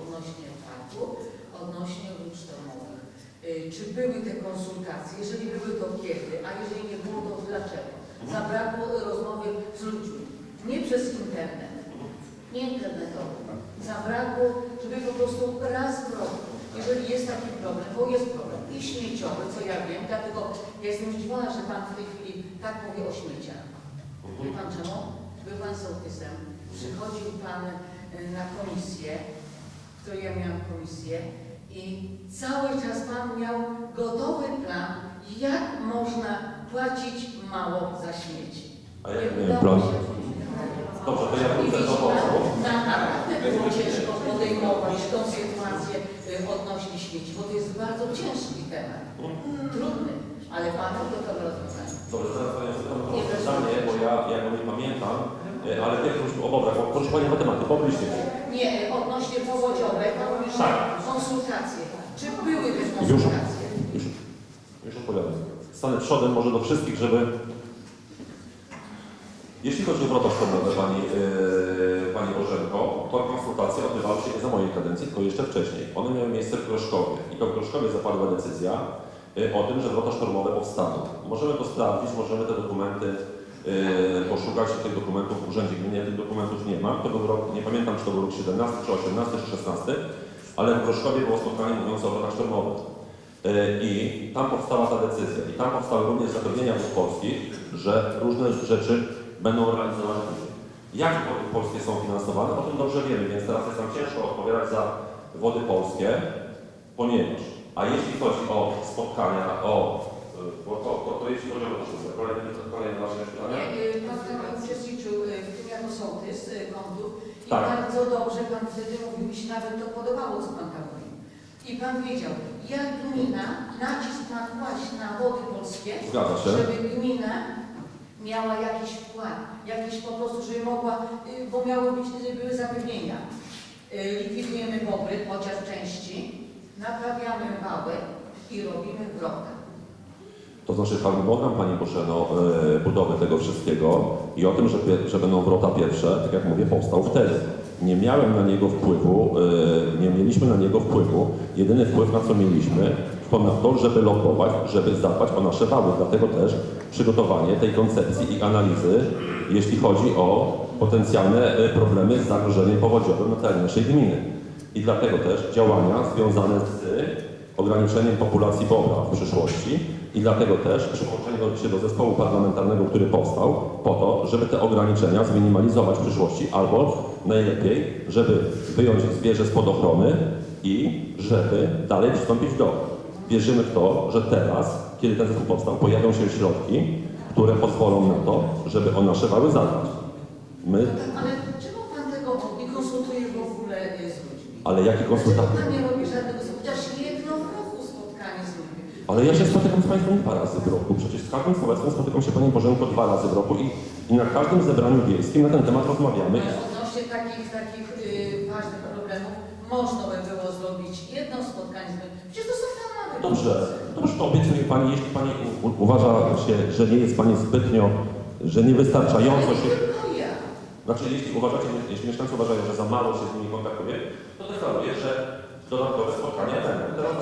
Odnośnie parku, odnośnie lub sztormowych. Y, Czy były te konsultacje? Jeżeli były, to kiedy? A jeżeli nie było, to dlaczego? Zabrakło rozmowy z ludźmi. Nie przez internet, nie internetowo. Zabrakło, żeby po prostu raz w roku, jeżeli jest taki problem, bo jest problem i śmieciowy, co ja wiem, dlatego ja jestem zdziwiona, że Pan w tej chwili tak mówi o śmieciach. Wie Pan czemu? Był Pan sołtysem, przychodził Pan y, na komisję, w której ja miałam komisję i cały czas Pan miał gotowy plan, jak można płacić mało za śmieci. A jak Nie miałem plan? Dobrze, to ja wrócę do na- naprawdę było ciężko podejmować tą sytuację y, odnośnie śmieci, bo to jest bardzo ciężki temat, trudny, ale Pan gotowy rozwiązanie. Dobrze, teraz Panią o proszę. pytanie, bo ja, ja go nie pamiętam, e, ale jak już o Bobrach, bo proszę Pani matematy, pobliżcie się. Nie, odnośnie mówi, że Tak. konsultacje. Czy były te Już, konsultacje? już, już odpowiadam. Stanę przodem może do wszystkich, żeby... Jeśli chodzi o wrota szkolne, Pani, yy, Pani Bożenko, to konsultacje odbywały się nie za mojej kadencji, tylko jeszcze wcześniej. One miały miejsce w Groszkowie i to w Groszkowie zapadła decyzja yy, o tym, że wrota sztormowe powstaną. Możemy to sprawdzić, możemy te dokumenty poszukać tych dokumentów w Urzędzie Gminy. Ja tych dokumentów nie mam. To był rok, nie pamiętam, czy to był rok 17, czy 18, czy 16, ale w Groszkowie było spotkanie mówiące o wrotach sztormowych. Yy, I tam powstała ta decyzja. I tam powstały również zapewnienia wód polskich, że różne rzeczy będą realizowane później. Jak wody polskie są finansowane, o tym dobrze wiemy, więc teraz jest nam ciężko odpowiadać za wody polskie, ponieważ, a jeśli chodzi o spotkania, o, bo to, to, to to, kolejne, kolejne nasze pytania. Nie, y, Pan uczestniczył y, w tym jako sołtys y, kątów i Tak. bardzo dobrze Pan wtedy mówił, mi się nawet to podobało, co Pan tam mówił. I Pan wiedział, jak gmina nacisk ma kłaść na wody polskie, żeby gmina miała jakiś wkład, jakiś po prostu, żeby mogła, y, bo miały być, były zapewnienia. Likwidujemy bobry, chociaż części, naprawiamy wały i robimy wrota. To znaczy harmonogram Pani Bożeno e, budowy tego wszystkiego i o tym, że, że będą wrota pierwsze, tak jak mówię, powstał wtedy. Nie miałem na niego wpływu, e, nie mieliśmy na niego wpływu. Jedyny wpływ, na co mieliśmy, to na to, żeby lokować, żeby zadbać o nasze wały. Dlatego też przygotowanie tej koncepcji i analizy, jeśli chodzi o potencjalne e, problemy z zagrożeniem powodziowym na terenie naszej gminy. I dlatego też działania związane z ograniczeniem populacji bobra w przyszłości i dlatego też przyłączenie się do zespołu parlamentarnego, który powstał po to, żeby te ograniczenia zminimalizować w przyszłości albo najlepiej, żeby wyjąć zwierzę spod ochrony i żeby dalej przystąpić do. Wierzymy w to, że teraz, kiedy ten zespół powstał, pojawią się środki, które pozwolą na to, żeby o nasze wały zadbać. My, Ale czemu Pan tego nie konsultuje w ogóle z ludźmi? ale jakie konsultacje? Pan nie robi żadnego, chociaż jedno w roku spotkanie z ludźmi? Ale ja się spotykam z Państwem dwa razy w roku. Przecież z każdym sołectwem spotykam się Pani Bożenko dwa razy w roku i, i na każdym zebraniu wiejskim na ten temat rozmawiamy. Ale odnośnie takich, takich y, ważnych problemów można by było zrobić jedno spotkanie. Przecież to są tematy. Dobrze, dobrze, to obiecuję Pani, jeśli Pani u, u, uważa się, że nie jest Pani zbytnio, że niewystarczająco się... Znaczy, jeśli uważacie, jeśli mieszkańcy uważają, że za mało się z nimi kontaktuje, to deklaruję, że dodatkowe spotkania będą. Teraz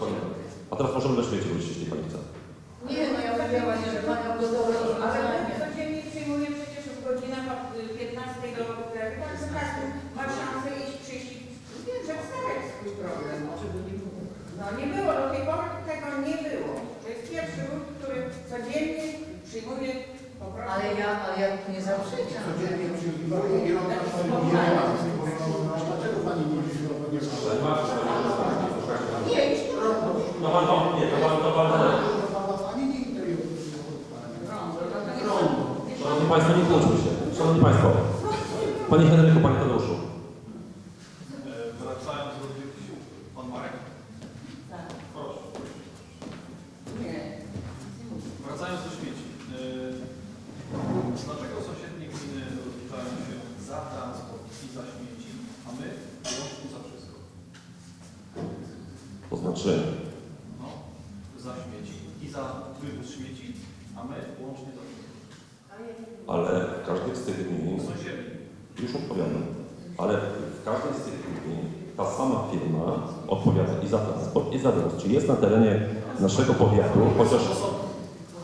Pani A teraz możemy do świecie wrócić, jeśli Pani chce. Nie, no ja powiedziałam, że Pan miał gotowe Ale rozwiązanie. codziennie przyjmuję przecież w godzinach od y, 15 do którego, także każdy ma szansę iść, przyjść i przedstawiać swój problem. No nie było, do tej pory tego nie było. To jest pierwszy ruch, który codziennie przyjmuje po prostu. Ale ja, ale ja nie zaprzeczam. Codziennie przyjmowali i rok na Pani nie ma. Dlaczego Pani nie wzięła nie ma? Nie, już nie ma. No Pan, no, nie, to Pan, to Pan... Ani nie interesuje się Szanowni Państwo, nie kłóćmy się. Szanowni Państwo, Panie Henryku, Panie Tadeuszu. E, Wracając do tych sił, pan Marek? Tak. Proszę. Nie. Wracając do śmieci. E, Dlaczego sąsiednie gminy rozliczają się za transport i za śmieci, a my wyłącznie za wszystko? To znaczy, No, za śmieci i za wywóz śmieci, a my wyłącznie za wszystko. Ale w każdej z tych gmin ta sama firma odpowiada i za transport, i za dowóz. Czyli jest na terenie naszego powiatu, chociaż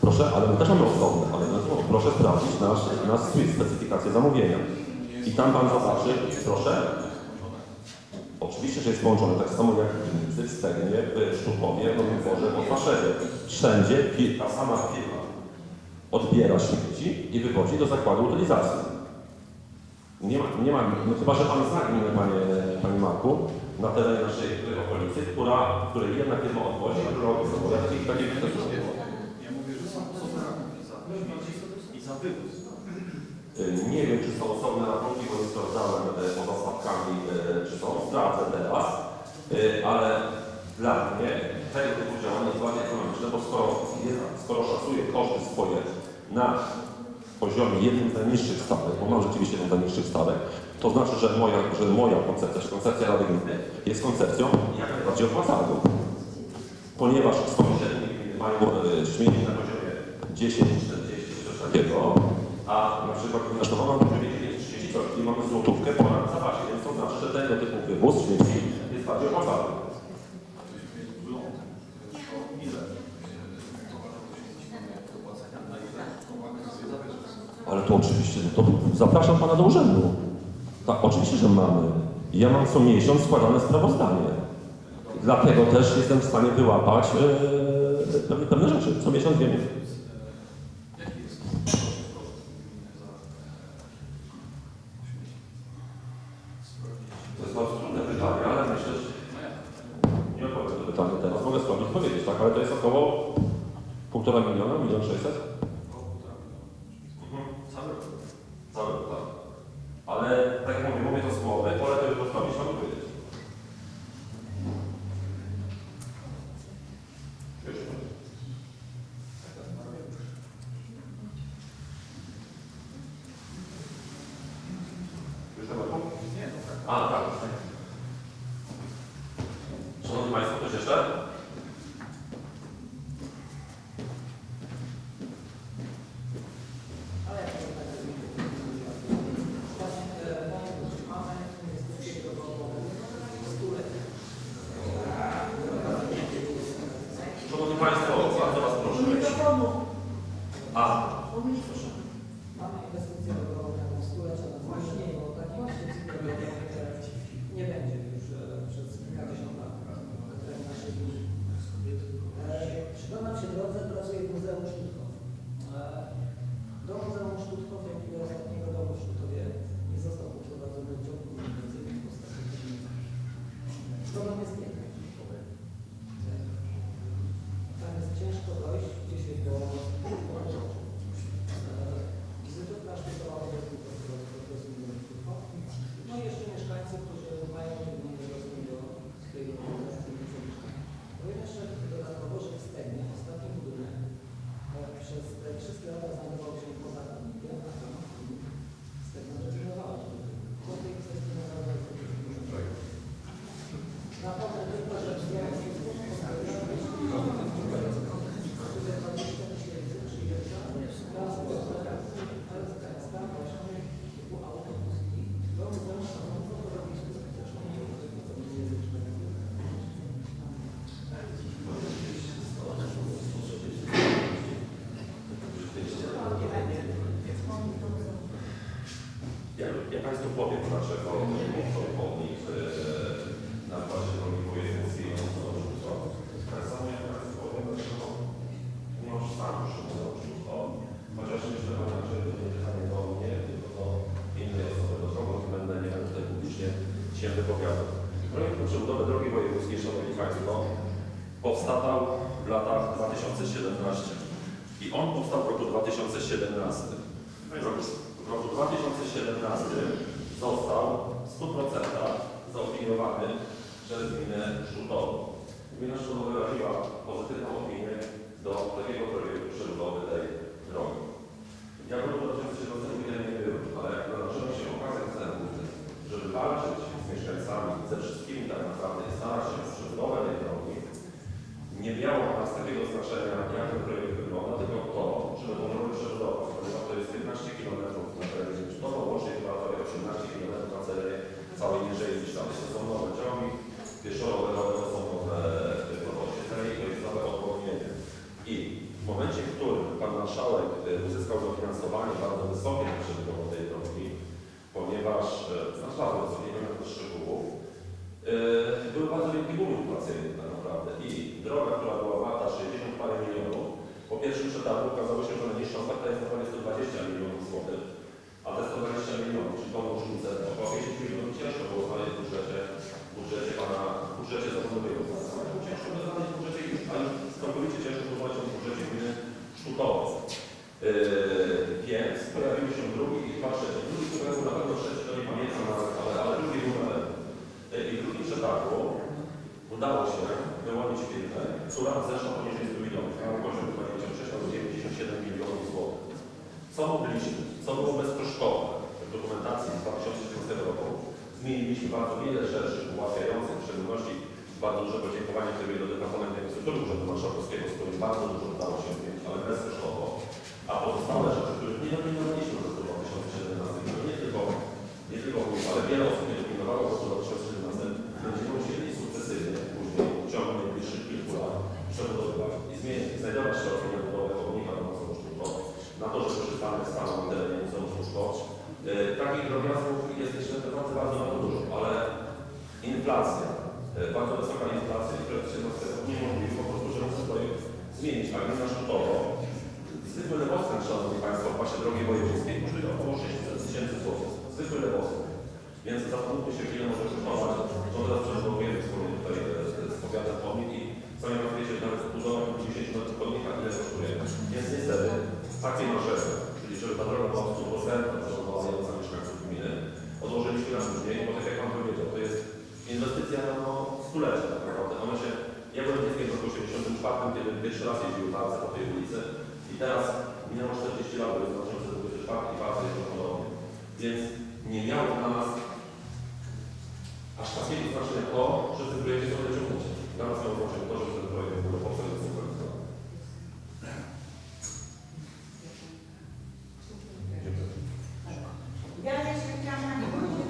proszę, ale my też mamy osobne, ale proszę sprawdzić nasz, nasz swój specyfikację zamówienia. I tam Pan zobaczy, proszę, oczywiście, że jest połączone tak samo jak w Winnicy, w Stegnie, w Sztukowie, w Nowym w Otwarzewie. Wszędzie ta sama firma odbiera śmieci i wywozi do zakładu utylizacji. Nie ma, nie ma no chyba, że Pan zna gminę, Panie, Panie Marku, na terenie naszej okolicy, która, której jedna firma odwozi, a druga odwozi. Takich, takich też nie. Ja mówię, że są osobne i za wywóz. Y, Nie wiem, czy są osobne rachunki, bo nie sprawdzałem e, poza stawkami, e, czy są, sprawdzę teraz, Y, ale dla mnie tego typu działanie jest bardzo ekonomiczne, bo skoro, skoro szacuję koszty swoje na poziomie jednym z najniższych stawek, bo mam rzeczywiście jedną z najniższych stawek, to znaczy, że moja, że moja koncepcja, czy koncepcja Rady Gminy jest koncepcją jak najbardziej opłacalną. Ponieważ sąsiednie gminy mają e, śmieci na poziomie 10, 40, coś takiego, a na przykład miastowa ma na poziomie 30, i mamy złotówkę ponad zapasie, więc to znaczy, że tego typu wywóz śmieci jest bardziej opłacalny. Ile towarów do śmieci mamy do płacenia, na ile okazuje zabierze. Ale to oczywiście, to zapraszam Pana do urzędu. Tak, oczywiście, że mamy. Ja mam co miesiąc składane sprawozdanie. Dlatego też jestem w stanie wyłapać pewne, pewne rzeczy. Co miesiąc wiem. Jaki jest koszt gminy za śmieci? To jest bardzo trudne pytanie, ale myślę, że nie odpowiem na to pytanie teraz. Mogę sprawdzić, powiedzieć, tak, ale to jest około półtora miliona, milion sześćset? Około półtora miliona. Mhm. Cały rok. Cały, tak. Ale tak jak mówię, mówię to z głowy, wolę to już sprawdzić, mogę powiedzieć. Już chyba tu? Nie, no tak. A, tak. Szanowni Państwo, ktoś jeszcze? Ale jak to tak Właśnie mamy inwestycje drogowe stuletnie. Szanowni Państwo, bardzo Was proszę. A, Mamy inwestycje drogowe na stulecie na właśnie, bo takich inwestycji drogowych nie będzie już e, przez kilkadziesiąt lat na terenie naszej gminy. E, Przy naszej drodze pracuje Muzeum Sztutkow. E, Do Muzeum Sztutkow, jak i do ostatniego domu w Sztutowie, nie został przeprowadzony ciąg komunikacyjny w postaci technicznej. Problem jest jeden. Tam jest ciężko dojść gdzieś do wizytówka szpitalowa jest tylko w okresu No i jeszcze mieszkańcy, którzy mają trudności rozwój do tej organizacji Powiem jeszcze dodatkowo, że w Stegnie ostatni budynek e, przez te wszystkie lata znajdował się poza kamnikiem, a tam Stegna zrezygnowała się. To tej kwestii naprawdę jest dużo projekt. Naprawdę tylko, że w Ja, Państwu powiem, dlaczego obwodnik e, na bazie drogi wojewódzkiej nie są odrzucą. Tak samo jak Państwu powiem, dlaczego nie mam stanu szybko odrzucą, chociaż myślę, że to nie pytanie do mnie, tylko do innej osoby, do kogo będę, nie będę tutaj publicznie się wypowiadał. Projekt przebudowy drogi wojewódzkiej, Szanowni Państwo, powstawał w latach 2017 i on powstał w roku 2017. W roku, w roku 2017 został w 100% zaopiniowany przez gminę Szutową. Gmina Szutowa wyraziła pozytywną opinię do takiego projektu przebudowy tej drogi. Ja w roku 2017 gminy nie byłem, ale jak nadarzyła się okazja w centrum, żeby walczyć z mieszkańcami, ze wszystkimi tak naprawdę i starać się o przebudowę tej drogi, nie miało dla nas takiego znaczenia, jak ten projekt wygląda, tylko to, żeby tą drogę przebudować, ponieważ to jest 15 km na terenie Rzeczypospolitej, łącznie chyba prawie 18 km na terenie całej Niżej złotych, a te 120 milionów, czyli tą różnicę, około 50 milionów ciężko było znaleźć w budżecie, w budżecie pana, w budżecie zarządowego. Ciężko było znaleźć w budżecie już, ale całkowicie ciężko było znaleźć w budżecie gminy Sztutowo. Yy, więc pojawiły się drugi i dwa trzecie. Drugi to był na pewno trzeci, to nie pamiętam nawet, ale, ale drugi numer. Yy, I w drugim przetargu udało się wyłonić firmę, która zeszła poniżej 100 milionów. Na poziom 26 albo 97 milionów złotych. Co mogliśmy, co było bezkosztowe w dokumentacji z 2016 roku, zmieniliśmy bardzo wiele rzeczy ułatwiających, w szczególności bardzo duże podziękowanie sobie do Departamentu Infrastruktury Urzędu Marszałkowskiego, z którym bardzo dużo udało się zmienić, ale bezkosztowo. A pozostałe rzeczy, których nie dominowaliśmy roku 2017, no nie tylko, nie tylko ale wiele osób nie dominowało w roku 2017, będziemy musieli sukcesywnie później w ciągu najbliższych kilku lat przebudowywać i zmienić, znajdować środki na budowę pomnika na Muzeum Sztuczko, na to, że korzystamy z stanu na terenie Muzeum Sztuczko. Yy, takich drobiazgów jest jeszcze naprawdę bardzo, dużo, ale inflacja, yy, bardzo wysoka inflacja, która się niemożliwe po prostu, ten projekt zmienić, a gmina Sztutowo Zwykły lewoskręt, Szanowni Państwo, w pasie drogi wojewódzkiej kosztuje około 600 tysięcy złotych. Zwykły lewoskręt. Więc zastanówmy się, ile może kosztować. To teraz przebudowujemy wspólnie tutaj e, z powiatem pomnik i sami Państwo wiecie, że nawet budowa 50 metrów pomnika ile kosztuje. Więc niestety takie marzenie, czyli żeby ta droga była stuprocentna zadowalająca mieszkańców gminy, odłożyliśmy na później, bo tak jak Pan powiedział, to jest inwestycja no, stulecia tak naprawdę. Ona się, ja byłem dzieckiem w roku 84, kiedy pierwszy raz jeździł tacy po tej ulicy i teraz minęło 40 lat, bo jest 2024 i bardzo jest ponownie. Więc nie miało dla nas aż takiego znaczenia to, że w tym projekcie są wyciągnięcia. Dla nas miało znaczenie to, że ten projekt w ogóle powstał i zrealizowany. Dziękuję. Ja jeszcze chciałam Pani powiedzieć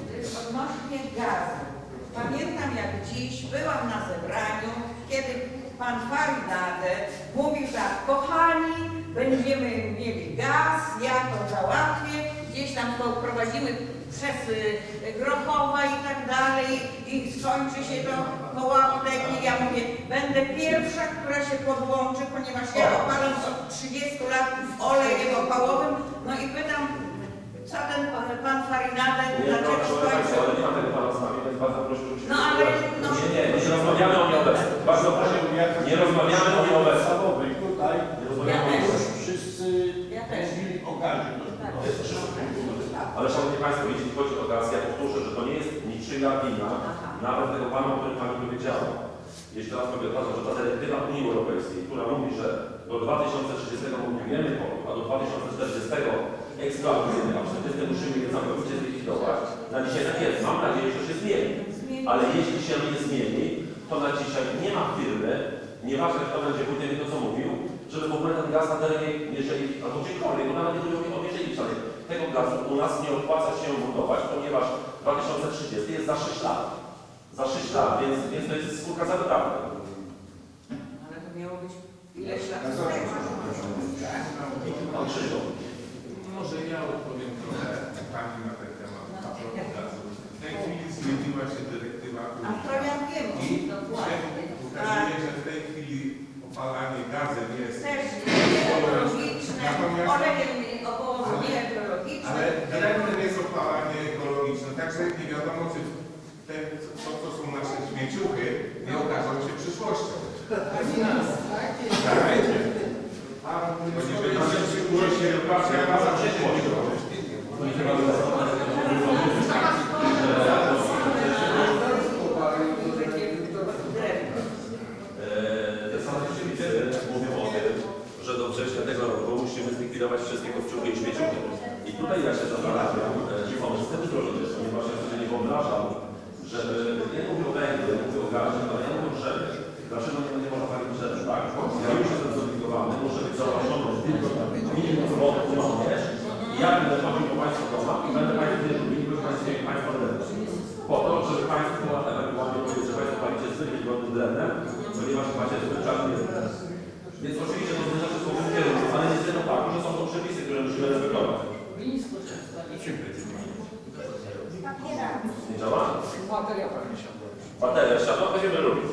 Pamiętam jak dziś byłam na zebraniu, kiedy Pan Farinade mówił tak, kochani, będziemy mieli gaz, ja to załatwię, gdzieś tam to prowadzimy przez y, Grochowa i tak dalej i skończy się to koło apteki. Ja mówię, będę pierwsza, która się podłączy, ponieważ ja opalam od 30 lat olejem opałowym. No i pytam, co ten pan, pan Farinade, Nie, dlaczego proszę Państwa, ale skończył? nie ma tego Pana z nami, więc bardzo proszę, żebyśmy... No ale, no, Nie, nie, nie rozmawiamy o nieobecnym. Bardzo proszę, nie rozmawiamy o nieobecnym. Podstawowej tutaj Nie rozmawiamy o Ja też. nieobecnym. wszyscy Ja też. mówili o gazie. Tak. Ale Szanowni Państwo, jeśli chodzi o gaz, ja powtórzę, że to nie jest niczyja wina, nawet tego Pana, o którym Pani powiedziała. Jeśli raz powtarzam, że ta dyrektywa Unii Europejskiej, która mówi, że do 2030 budujemy port, a do 2040 eksploatujemy, a 40 musimy je całkowicie zlikwidować, na dzisiaj tak jest. Mam nadzieję, że się zmieni. Ale jeśli się nie zmieni, to na dzisiaj nie ma firmy, nieważne kto będzie i to co mówił, żeby w ogóle ten gaz na terenie, jeżeli, albo gdziekolwiek, bo nawet nie mówię o jeżeli tego gazu u nas nie opłaca się budować, ponieważ 2030 jest za 6 lat. Za 6 lat, więc, więc to jest spółka za wytrawę. Ale to miało być ileś lat. Pan Krzysztof. Może ja odpowiem trochę Pani na ten temat a propos gazu. W tej chwili zmieniła się dyrektywa A unijna. to ja wiem, I dokładnie. ukazuje, że w tej chwili opalanie gazem jest Też ekologiczne, Natomiast- olejem około nie ekologiczne. Ale dyrektyw jest opalanie ekologiczne, także nie wiadomo, czy te, to, co są nasze śmieciuchy, nie okażą się przyszłością. Tak. Ponieważ nasze przyszłość się rozważa za przyszłością. Eee, Te same przepisy mówią o tym, że do września tego roku musimy zlikwidować wszystkie kopciuchy i tutaj ja się zastanawiam, e, czy są niestety drożne, ponieważ ja sobie nie wyobrażam, żeby, ja nie mówię o węglu, ja nie mówię o gazie, ale ja mówię o drzewie. Dlaczego nie będzie można palić drzew, tak? Ja już jestem zobligowany, muszę być zaopatrzony w minimum wody również. I ja będę chodził po Państwa domach i będę Państwu nie robili, bo Państwo Państwo Po to, żeby Państwo ewentualnie powiedzieć, że Państwo palicie zwykle godnym drewnem, ponieważ macie zbyt drewnem. Więc oczywiście to zależy są w kierunku, ale nie tylko tak, że są to przepisy, które musimy respektować. Nie działa? Bateria pewnie siadła. Bateria siadła, będziemy robić.